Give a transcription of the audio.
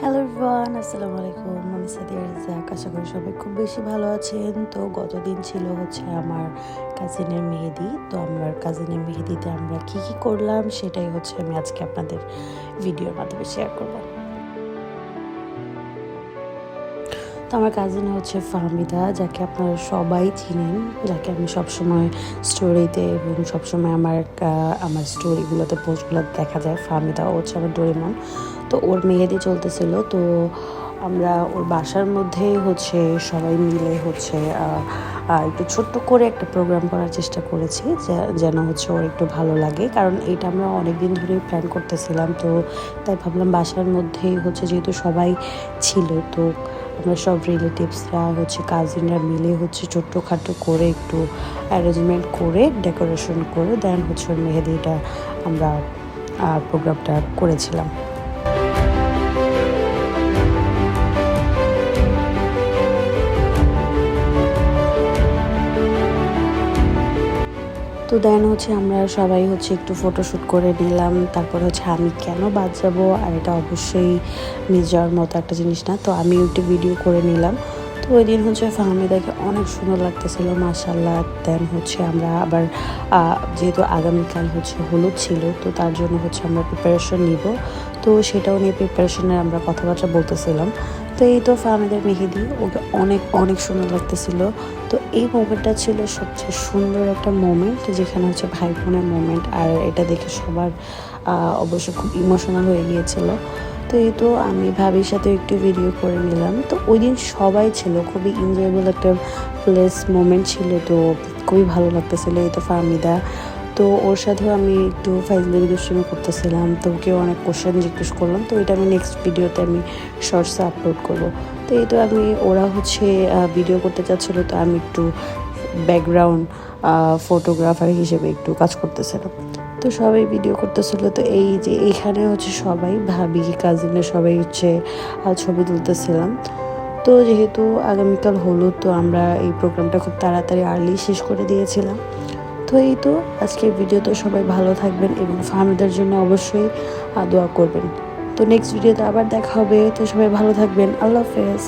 Hello everyone আসসালামু আলাইকুম আমি সাদিয়া রিজাক আশা করি সবাই খুব বেশি ভালো আছেন। তো গতদিন ছিল হচ্ছে আমার কাজিনের মেহেদি। তো আমার কাজিনের মেহেদিতে আমরা কি কি করলাম সেটাই হচ্ছে আমি আজকে আপনাদের ভিডিওর মাধ্যমে শেয়ার করব। তো আমার কাজিন হচ্ছে ফাহমিদা, যাকে আপনারা সবাই চিনেন, যাকে আমি সবসময় স্টোরিতে এবং সবসময় আমার আমার স্টোরিগুলোতে পোস্টগুলোতে দেখা যায়। ফাহমিদা হচ্ছে আমার ডোরেমন তো ওর মেহেদি চলতেছিল, তো আমরা ওর বাসার মধ্যেই হচ্ছে সবাই মিলে হচ্ছে একটু ছোট্ট করে একটা প্রোগ্রাম করার চেষ্টা করেছি যেন হচ্ছে ওর একটু ভালো লাগে। কারণ এটা আমরা অনেক দিন ধরেই প্ল্যান করতেছিলাম, তো তাই ভাবলাম বাসার মধ্যেই হচ্ছে যেহেতু সবাই ছিল, তো আমরা সব রিলেটিভসরা হচ্ছে কাজিনরা মিলে হচ্ছে ছোট্টখাটো করে একটু অ্যারেঞ্জমেন্ট করে ডেকোরেশন করে দেন হচ্ছে ওর মেহেদিটা আমরা প্রোগ্রামটা করেছিলাম। তো দেন হচ্ছে আমরা সবাই হচ্ছে একটু ফটোশ্যুট করে নিলাম। তারপর হচ্ছে আমি কেন বাদ যাব? আর এটা অবশ্যই মিস যাওয়ার মতো একটা জিনিস না। তো আমি একটু ভিডিও করে নিলাম। তো ওই দিন হচ্ছে ফাহমিদাকে অনেক সুন্দর লাগতেছিল মাসাল্লাহ দেন হচ্ছে আমরা আবার যেহেতু আগামীকাল হচ্ছে হলুদ ছিল, তো তার জন্য হচ্ছে আমরা প্রিপারেশন নিব। তো সেটাও নিয়ে প্রিপারেশনে আমরা কথাবার্তা বলতেছিলাম। তো এই তো ফাহমিদের মেহেদি, ওকে অনেক অনেক সুন্দর লাগতেছিল। তো এই মোমেন্টটা ছিল সবচেয়ে সুন্দর একটা মোমেন্ট যেখানে হচ্ছে ভাই বোনের মোমেন্ট আর এটা দেখে সবার অবশ্য খুব ইমোশনাল হয়ে গিয়েছিল। তো এই তো আমি ভাবির সাথে একটু ভিডিও করে নিলাম। তো ওই দিন সবাই ছিল, খুবই এনজয়েবল একটা প্লেস মোমেন্ট ছিল। তো খুবই ভালো লাগতেছিল এই তো ফাহমিদা। তো ওর সাথেও আমি একটু ফাইজলামি দুষ্টুমি করতেছিলাম, তো ওকে অনেক কোশ্চেন জিজ্ঞেস করলাম, তো এটা আমি নেক্সট ভিডিওতে আমি শর্টসে আপলোড করব। তো এই তো আমি, ওরা হচ্ছে ভিডিও করতে চাচ্ছিলো, তো আমি একটু ব্যাকগ্রাউন্ড ফটোগ্রাফার হিসেবে একটু কাজ করতেছিলাম। তো সবাই ভিডিও করতেছিল, তো এই যে এইখানে হচ্ছে সবাই, ভাবি কাজিনে সবাই হচ্ছে ছবি তুলতেছিলাম। তো যেহেতু আগামীকাল হলো তো আমরা এই প্রোগ্রামটা খুব তাড়াতাড়ি আর্লি শেষ করে দিয়েছিলাম। তো এই তো। আজকের ভিডিওতে সবাই ভালো থাকবেন এবং ফার্মিদের জন্য অবশ্যই দোয়া করবেন। তো নেক্সট ভিডিওতে আবার দেখা হবে। তো সবাই ভালো থাকবেন। আল্লাহ হাফেজ।